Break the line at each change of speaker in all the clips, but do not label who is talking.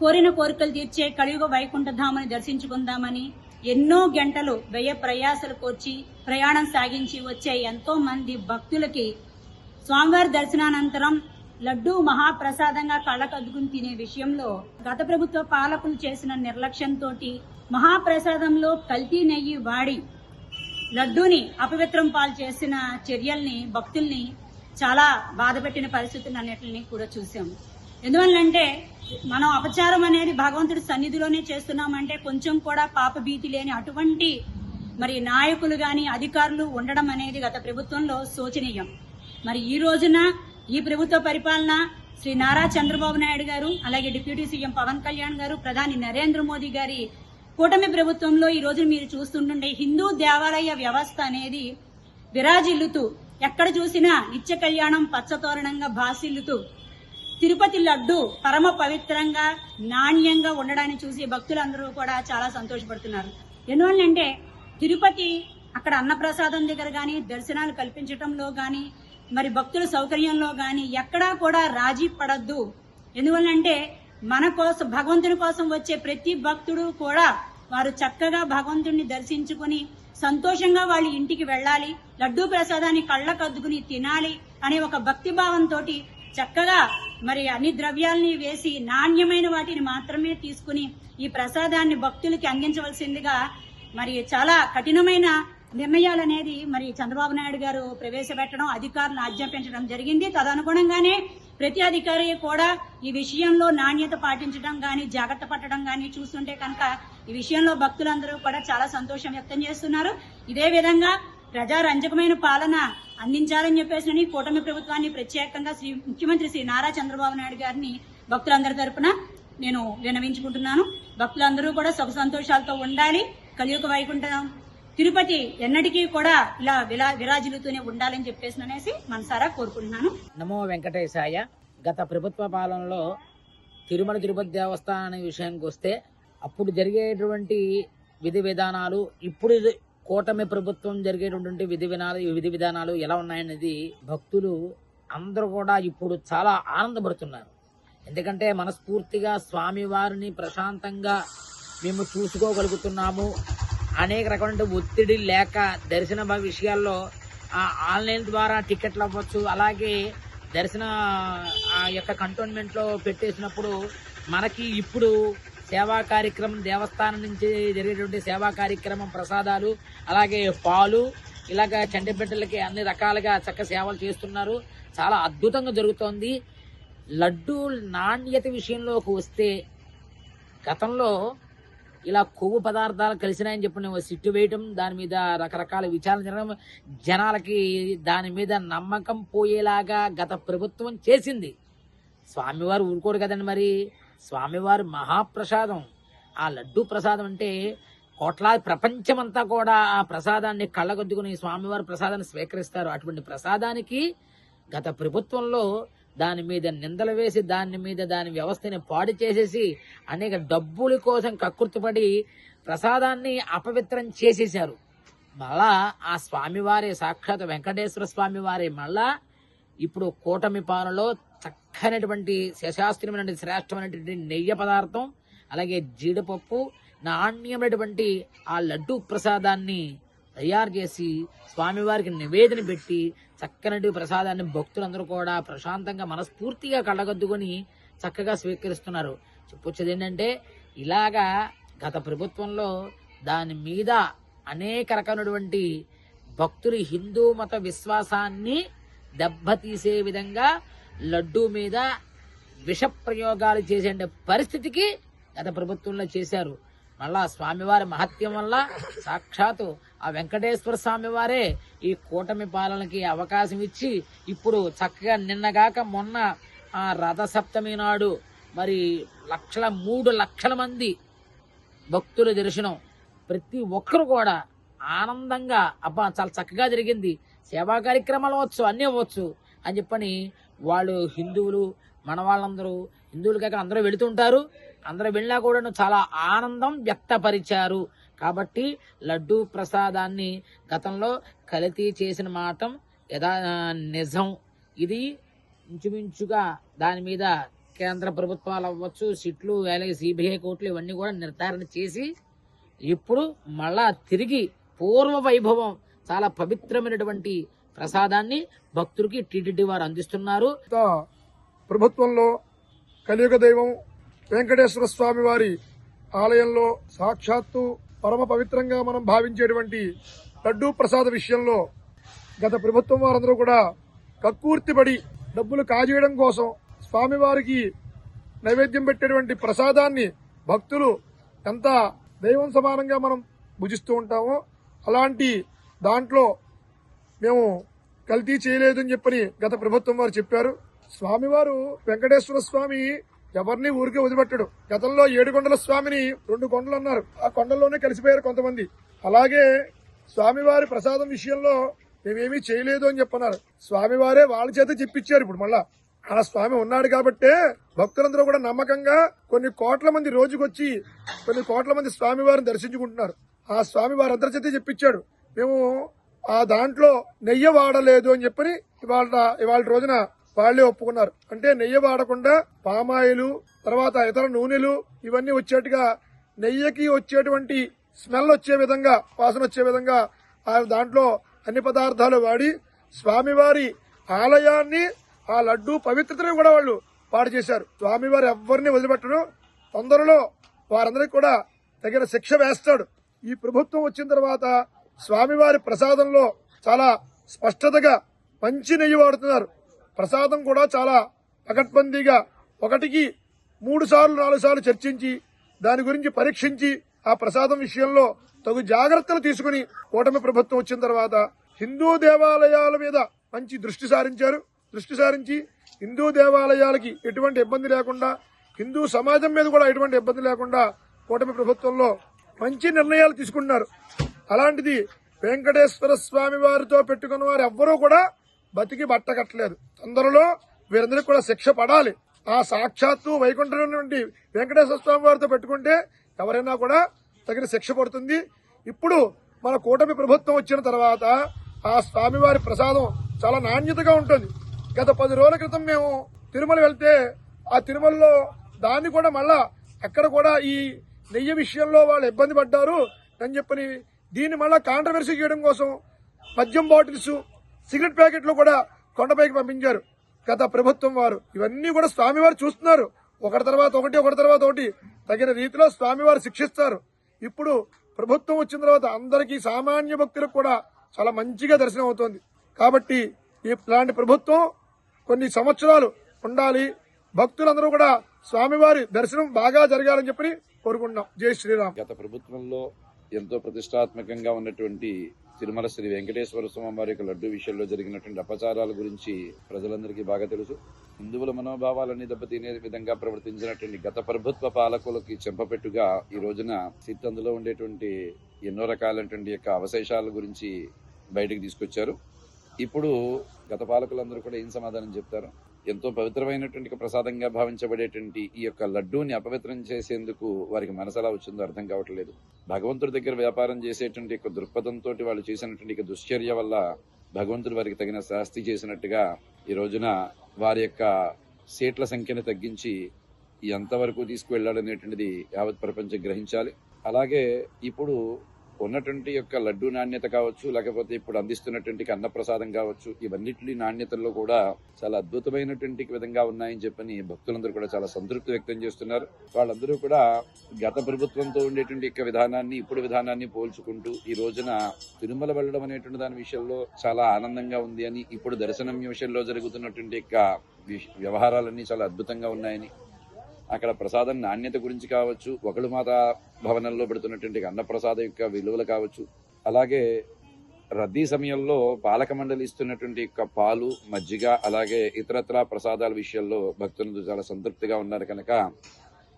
కోరిన కోరికలు తీర్చే కలియుగ వైకుంఠధామని దర్శించుకుందామని ఎన్నో గంటలు వ్యయ ప్రయాసలు కోర్చి ప్రయాణం సాగించి వచ్చే ఎంతో మంది భక్తులకి స్వామివారి దర్శనానంతరం లడ్డూ మహాప్రసాదంగా కళ్ళకద్దుకుని తినే విషయంలో గత ప్రభుత్వ పాలకులు చేసిన నిర్లక్ష్యంతో మహాప్రసాదంలో కల్తీ నెయ్యి వాడి లడ్డూని అపవిత్రం పాలు చేసిన చర్యల్ని భక్తుల్ని చాలా బాధపెట్టిన పరిస్థితులు అన్నిటిని కూడా చూసాము ఎందువల్లంటే మనం అపచారం అనేది భగవంతుడి సన్నిధిలోనే చేస్తున్నామంటే కొంచెం కూడా పాప భీతి లేని అటువంటి మరి నాయకులు గాని అధికారులు ఉండడం అనేది గత ప్రభుత్వంలో శోచనీయం. మరి ఈ రోజున ఈ ప్రభుత్వ పరిపాలన శ్రీ నారా చంద్రబాబు నాయుడు గారు అలాగే డిప్యూటీ సీఎం పవన్ కళ్యాణ్ గారు ప్రధాని నరేంద్ర మోదీ గారి కూటమి ప్రభుత్వంలో ఈ రోజు మీరు చూస్తుంటుండే హిందూ దేవాలయ వ్యవస్థ అనేది విరాజిల్లుతూ ఎక్కడ చూసినా నిత్య కళ్యాణం పచ్చతోరణంగా భాసిల్లుతూ తిరుపతి లడ్డు పరమ పవిత్రంగా నాణ్యంగా ఉండడాన్ని చూసి భక్తులందరూ కూడా చాలా సంతోషపడుతున్నారు. ఎందువల్లంటే తిరుపతి అక్కడ అన్నప్రసాదం దగ్గర కానీ దర్శనాలు కల్పించటంలో కానీ మరి భక్తుల సౌకర్యంలో కానీ ఎక్కడా కూడా రాజీ పడద్దు. ఎందువల్లంటే మన కోసం భగవంతుని కోసం వచ్చే ప్రతి భక్తుడు కూడా వారు చక్కగా భగవంతుడిని దర్శించుకుని సంతోషంగా వాళ్ళ ఇంటికి వెళ్ళాలి లడ్డూ ప్రసాదాన్ని కళ్ళకద్దుకుని తినాలి అనే ఒక భక్తి భావంతో చక్కగా మరి అన్ని ద్రవ్యాల్ని వేసి నాణ్యమైన వాటిని మాత్రమే తీసుకుని ఈ ప్రసాదాన్ని భక్తులకి అందించవలసిందిగా మరి చాలా కఠినమైన నిర్ణయాలు అనేది మరి చంద్రబాబు నాయుడు గారు ప్రవేశపెట్టడం అధికారులను ఆజ్ఞాపించడం జరిగింది. తదనుగుణంగానే ప్రతి అధికారి కూడా ఈ విషయంలో నాణ్యత పాటించడం కానీ జాగ్రత్త పట్టడం కానీ చూస్తుంటే కనుక ఈ విషయంలో భక్తులందరూ కూడా చాలా సంతోషం వ్యక్తం చేస్తున్నారు. ఇదే విధంగా ప్రజారంజకమైన పాలన అందించాలని చెప్పేసి కూటమి ప్రభుత్వాన్ని ప్రత్యేకంగా శ్రీ ముఖ్యమంత్రి శ్రీ నారా చంద్రబాబు నాయుడు గారిని భక్తులందరి తరపున నేను విన్నవించుకుంటున్నాను భక్తులందరూ కూడా సుఖ సంతోషాలతో ఉండాలి. కలియుగ వైకుంఠం తిరుపతి ఎన్నటికీ కూడా ఇలా విలా విరాజిల్లుతూనే ఉండాలని చెప్పేసి అనేసి మనసారా కోరుకుంటున్నాను.
నమో వెంకటేశాయ. గత ప్రభుత్వ పాలనలో తిరుమల తిరుపతి దేవస్థానం విషయానికి వస్తే అప్పుడు జరిగేటువంటి విధి విధానాలు ఇప్పుడు కూటమి ప్రభుత్వం జరిగేటటువంటి విధి విధానాలు విధి విధానాలు ఎలా ఉన్నాయనేది భక్తులు అందరూ కూడా ఇప్పుడు చాలా ఆనందపడుతున్నారు. ఎందుకంటే మనస్ఫూర్తిగా స్వామివారిని ప్రశాంతంగా మేము చూసుకోగలుగుతున్నాము. అనేక రకమైన ఒత్తిడి లేక దర్శన విషయాల్లో ఆ ఆన్లైన్ ద్వారా టికెట్లు అవ్వచ్చు. అలాగే దర్శన ఆ యొక్క కంటోన్మెంట్లో పెట్టేసినప్పుడు మనకి ఇప్పుడు సేవా కార్యక్రమం దేవస్థానం నుంచి జరిగేటువంటి సేవా కార్యక్రమం ప్రసాదాలు అలాగే పాలు ఇలాగ చండబిడ్డలకి అన్ని రకాలుగా చక్క సేవలు చేస్తున్నారు. చాలా అద్భుతంగా జరుగుతోంది. లడ్డు నాణ్యత విషయంలోకి వస్తే గతంలో ఇలా కొవ్వు పదార్థాలు కలిసినాయని చెప్పి నేను సిట్టు వేయటం దాని మీద రకరకాల విచారణ జరగడం జనాలకి దాని మీద నమ్మకం పోయేలాగా గత ప్రభుత్వం చేసింది. స్వామివారు ఊరుకోడు కదండి మరి. స్వామివారి మహాప్రసాదం. ఆ లడ్డు ప్రసాదం అంటే కోట్లాది ప్రపంచమంతా కూడా ఆ ప్రసాదాన్ని కళ్ళగొద్దుకుని స్వామివారి ప్రసాదాన్ని స్వీకరిస్తారు. అటువంటి ప్రసాదానికి గత ప్రభుత్వంలో దాని మీద నిందలు వేసి దాని మీద దాని వ్యవస్థని పాడు చేసేసి అనేక డబ్బుల కోసం కక్కుర్తిపడి ప్రసాదాన్ని అపవిత్రం చేసేశారు. మళ్ళా ఆ స్వామివారి సాక్షాత్ వెంకటేశ్వర స్వామివారి మళ్ళా ఇప్పుడు కూటమి పాలనలో చక్కనటువంటి శశాస్త్రమైన శ్రేష్టమైనటువంటి నెయ్యి పదార్థం అలాగే జీడిపప్పు నాణ్యమైనటువంటి ఆ లడ్డు ప్రసాదాన్ని తయారు చేసి స్వామివారికి నివేదన పెట్టి చక్కనటి ప్రసాదాన్ని భక్తులందరూ కూడా ప్రశాంతంగా మనస్ఫూర్తిగా కళ్ళగద్దుకొని చక్కగా స్వీకరిస్తున్నారు. చెప్పొచ్చేది ఏంటంటే ఇలాగా గత ప్రభుత్వంలో దాని మీద అనేక రకమైనటువంటి భక్తులు హిందూ మత విశ్వాసాన్ని దెబ్బతీసే విధంగా లడ్డూ మీద విష ప్రయోగాలు చేసే పరిస్థితికి గత ప్రభుత్వంలో చేశారు. మళ్ళా స్వామివారి మహత్యం వల్ల సాక్షాత్తు ఆ వెంకటేశ్వర స్వామి వారే ఈ కూటమి పాలనకి అవకాశం ఇచ్చి ఇప్పుడు చక్కగా నిన్నగాక మొన్న ఆ రథసప్తమి నాడు మరి లక్షల మూడు లక్షల మంది భక్తుల దర్శనం ప్రతి ఒక్కరు కూడా ఆనందంగా అబ్బా చాలా చక్కగా జరిగింది. సేవా కార్యక్రమాలు అవ్వచ్చు అన్నీ అవ్వచ్చు అని చెప్పని వాళ్ళు హిందువులు మన వాళ్ళందరూ హిందువులు కాక అందరూ వెళుతుంటారు. అందరూ వెళ్ళినా కూడా చాలా ఆనందం వ్యక్తపరిచారు. కాబట్టి లడ్డూ ప్రసాదాన్ని గతంలో కల్తీ చేసిన మాట యథా నిజం. ఇది ఇంచుమించుగా దాని మీద కేంద్ర ప్రభుత్వాలు అవ్వచ్చు సిట్లు అలాగే సిబిఐ కోర్టులు ఇవన్నీ కూడా నిర్ధారణ చేసి ఇప్పుడు మళ్ళా తిరిగి పూర్వ వైభవం చాలా పవిత్రమైనటువంటి ప్రసాదాన్ని భక్తులకి టీటీడీ వారు అందిస్తున్నారు.
ప్రభుత్వంలో కలియుగ దైవం వెంకటేశ్వర స్వామి వారి ఆలయంలో సాక్షాత్తు పరమ పవిత్రంగా మనం భావించేటువంటి లడ్డూ ప్రసాద విషయంలో గత ప్రభుత్వం వారందరూ కూడా కక్కుర్తిపడి డబ్బులు కాజేయడం కోసం స్వామివారికి నైవేద్యం పెట్టేటువంటి ప్రసాదాన్ని భక్తులు ఎంత దైవం సమానంగా మనం భుజిస్తూ ఉంటామో అలాంటి దాంట్లో మేము కల్తీ చేయలేదని చెప్పని గత ప్రభుత్వం వారు చెప్పారు. స్వామివారు వెంకటేశ్వర స్వామి ఎవరిని ఊరికే వదిలిపెట్టడు. గతంలో ఏడు కొండల స్వామిని రెండు కొండలు అన్నారు. ఆ కొండల్లోనే కలిసిపోయారు కొంతమంది. అలాగే స్వామివారి ప్రసాదం విషయంలో మేమేమీ చేయలేదు అని చెప్పన్నారు. స్వామివారే వాళ్ళ చేత చెప్పించారు ఇప్పుడు మళ్ళా. ఆ స్వామి ఉన్నాడు కాబట్టే భక్తులందరూ కూడా నమ్మకంగా కొన్ని కోట్ల మంది రోజుకొచ్చి కొన్ని కోట్ల మంది స్వామివారిని దర్శించుకుంటున్నారు. ఆ స్వామి వారందరి చేత చెప్పించాడు. మేము ఆ దాంట్లో నెయ్యి వాడలేదు అని చెప్పని ఇవాళ ఇవాళ రోజున వాళ్ళే ఒప్పుకున్నారు. అంటే నెయ్యి వాడకుండా పామాయిలు తర్వాత ఇతర నూనెలు ఇవన్నీ వచ్చేట్టుగా నెయ్యికి వచ్చేటువంటి స్మెల్ వచ్చే విధంగా వాసన వచ్చే విధంగా ఆ దాంట్లో అన్ని పదార్థాలు వాడి స్వామివారి ఆలయాన్ని ఆ లడ్డు పవిత్రతను కూడా వాళ్ళు పాడు చేశారు. స్వామివారు ఎవరిని వదిలిపెట్టరు. తొందరలో వారందరికీ కూడా తగిన శిక్ష వేస్తాడు. ఈ ప్రభుత్వం వచ్చిన తర్వాత స్వామివారి ప్రసాదంలో చాలా స్పష్టతగా మంచి నెయ్యి వాడుతున్నారు. ప్రసాదం కూడా చాలా పకడ్బందీగా ఒకటికి మూడు సార్లు నాలుగు సార్లు చర్చించి దాని గురించి పరీక్షించి ఆ ప్రసాదం విషయంలో తగు జాగ్రత్తలు తీసుకుని కూటమి ప్రభుత్వం వచ్చిన తర్వాత హిందూ దేవాలయాల మీద మంచి దృష్టి సారించారు. దృష్టి సారించి హిందూ దేవాలయాలకి ఎటువంటి ఇబ్బంది లేకుండా హిందూ సమాజం మీద కూడా ఎటువంటి ఇబ్బంది లేకుండా కూటమి ప్రభుత్వంలో మంచి నిర్ణయాలు తీసుకున్నారు అలాంటిది వెంకటేశ్వర స్వామి వారితో పెట్టుకున్న వారు ఎవ్వరూ కూడా బతికి బట్టకట్టలేదు తొందరలో వీరందరికీ కూడా శిక్ష పడాలి. ఆ సాక్షాత్తు వైకుంఠంలో నుండి వెంకటేశ్వర స్వామి వారితో పెట్టుకుంటే ఎవరైనా కూడా తగిన శిక్ష పడుతుంది. ఇప్పుడు మన కూటమి ప్రభుత్వం వచ్చిన తర్వాత ఆ స్వామివారి ప్రసాదం చాలా నాణ్యతగా ఉంటుంది. గత పది రోజుల క్రితం మేము తిరుమల వెళ్తే ఆ తిరుమలలో దాన్ని కూడా మళ్ళా అక్కడ కూడా ఈ నెయ్యి విషయంలో వాళ్ళు ఇబ్బంది పడ్డారు అని చెప్పని దీన్ని మళ్ళా కాంట్రవర్సీ చేయడం కోసం మద్యం బాటిల్స్ సిగరెట్ ప్యాకెట్లు కూడా కొండపైకి పంపించారు. గత ప్రభుత్వం వారు. ఇవన్నీ కూడా స్వామివారు చూస్తున్నారు. ఒకటి తర్వాత ఒకటి ఒకటి తర్వాత ఒకటి తగిన రీతిలో స్వామివారు శిక్షిస్తారు. ఇప్పుడు ప్రభుత్వం వచ్చిన తర్వాత అందరికీ సామాన్య భక్తులకు కూడా చాలా మంచిగా దర్శనం అవుతోంది. కాబట్టి ఇలాంటి ప్రభుత్వం కొన్ని సంవత్సరాలు ఉండాలి. భక్తులందరూ కూడా స్వామివారి దర్శనం బాగా జరగాలని చెప్పి కోరుకుంటున్నాం. జై శ్రీరామ్.
గత ప్రభుత్వంలో ఎంతో ప్రతిష్టాత్మకంగా ఉన్నటువంటి తిరుమల శ్రీ వెంకటేశ్వర స్వామి వారి యొక్క లడ్డు విషయంలో జరిగినటువంటి అపచారాల గురించి ప్రజలందరికీ బాగా తెలుసు. హిందువుల మనోభావాలన్నీ దెబ్బతినే విధంగా ప్రవర్తించినటువంటి గత ప్రభుత్వ పాలకులకి చెంపపెట్టుగా ఈ రోజున సిద్ధందులో ఉండేటువంటి ఎన్నో రకాలైనటువంటి యొక్క అవశేషాల గురించి బయటకు తీసుకొచ్చారు. ఇప్పుడు గత పాలకులందరూ కూడా ఏం సమాధానం చెప్తారు? ఎంతో పవిత్రమైనటువంటి ప్రసాదంగా భావించబడేటువంటి ఈ యొక్క లడ్డూని అపవిత్రం చేసేందుకు వారికి మనసలా వచ్చిందో అర్థం కావట్లేదు. భగవంతుడి దగ్గర వ్యాపారం చేసేటువంటి యొక్క దృక్పథంతో వాళ్ళు చేసినటువంటి దుశ్చర్య వల్ల భగవంతుడు వారికి తగిన శాస్తి చేసినట్టుగా ఈ రోజున వారి యొక్క సీట్ల సంఖ్యను తగ్గించి ఎంతవరకు తీసుకువెళ్ళాలనేటువంటిది యావత్ ప్రపంచం గ్రహించాలి. అలాగే ఇప్పుడు ఉన్నటువంటి యొక్క లడ్డు నాణ్యత కావచ్చు లేకపోతే ఇప్పుడు అందిస్తున్నటువంటి అన్నప్రసాదం కావచ్చు ఇవన్నిటి నాణ్యతల్లో కూడా చాలా అద్భుతమైనటువంటి విధంగా ఉన్నాయని చెప్పని భక్తులందరూ కూడా చాలా సంతృప్తి వ్యక్తం చేస్తున్నారు. వాళ్ళందరూ కూడా గత ప్రభుత్వంతో ఉండేటువంటి యొక్క విధానాన్ని ఇప్పుడు విధానాన్ని పోల్చుకుంటూ ఈ రోజున తిరుమల వెళ్ళడం అనేటువంటి దాని విషయంలో చాలా ఆనందంగా ఉంది అని ఇప్పుడు దర్శనం విషయంలో జరుగుతున్నటువంటి యొక్క వ్యవహారాలన్నీ చాలా అద్భుతంగా ఉన్నాయని అక్కడ ప్రసాదం నాణ్యత గురించి కావచ్చు ఒకళ్ళు మాత భవనంలో పెడుతున్నటువంటి అన్నప్రసాద యొక్క విలువలు కావచ్చు. అలాగే రద్దీ సమయంలో పాలక మండలి ఇస్తున్నటువంటి యొక్క పాలు మజ్జిగ అలాగే ఇతరత్రా ప్రసాదాల విషయంలో భక్తులు చాలా సంతృప్తిగా ఉన్నారు కనుక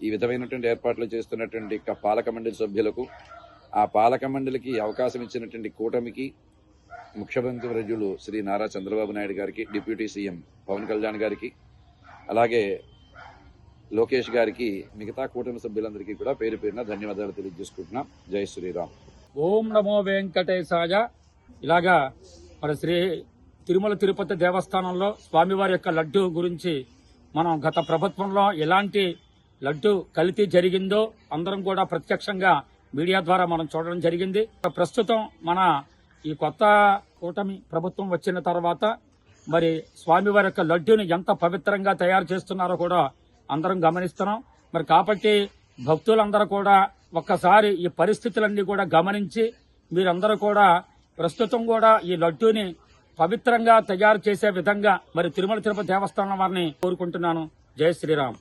ఈ విధమైనటువంటి ఏర్పాట్లు చేస్తున్నటువంటి యొక్క పాలక మండలి సభ్యులకు ఆ పాలక మండలికి అవకాశం ఇచ్చినటువంటి కూటమికి ముఖ్యమంత్రి వర్యులు శ్రీ నారా చంద్రబాబు నాయుడు గారికి డిప్యూటీ సీఎం పవన్ కళ్యాణ్ గారికి అలాగే లోకేష్ గారికి మిగతా కూటమి సభ్యులందరికీ కూడా పేరు పేరున ధన్యవాదాలు తెలియజేసుకుంటున్నాం. జై శ్రీరామ్.
ఓం నమో వెంకటేశాయ. ఇలాగా మరి శ్రీ తిరుమల తిరుపతి దేవస్థానంలో స్వామివారి యొక్క లడ్డు గురించి మనం గత ప్రభుత్వంలో ఎలాంటి లడ్డు కలితీ జరిగిందో అందరం కూడా ప్రత్యక్షంగా మీడియా ద్వారా మనం చూడడం జరిగింది. ప్రస్తుతం మన ఈ కొత్త కూటమి ప్రభుత్వం వచ్చిన తర్వాత మరి స్వామివారి యొక్క లడ్డూని ఎంత పవిత్రంగా తయారు చేస్తున్నారో కూడా అందరం గమనిస్తున్నాం. మరి కాబట్టి భక్తులందరూ కూడా ఒక్కసారి ఈ పరిస్థితులన్నీ కూడా గమనించి మీరందరూ కూడా ప్రస్తుతం కూడా ఈ లడ్డూని పవిత్రంగా తయారు చేసే విధంగా మరి తిరుమల తిరుపతి దేవస్థానం వారిని కోరుకుంటున్నాను. జయ శ్రీరామ్.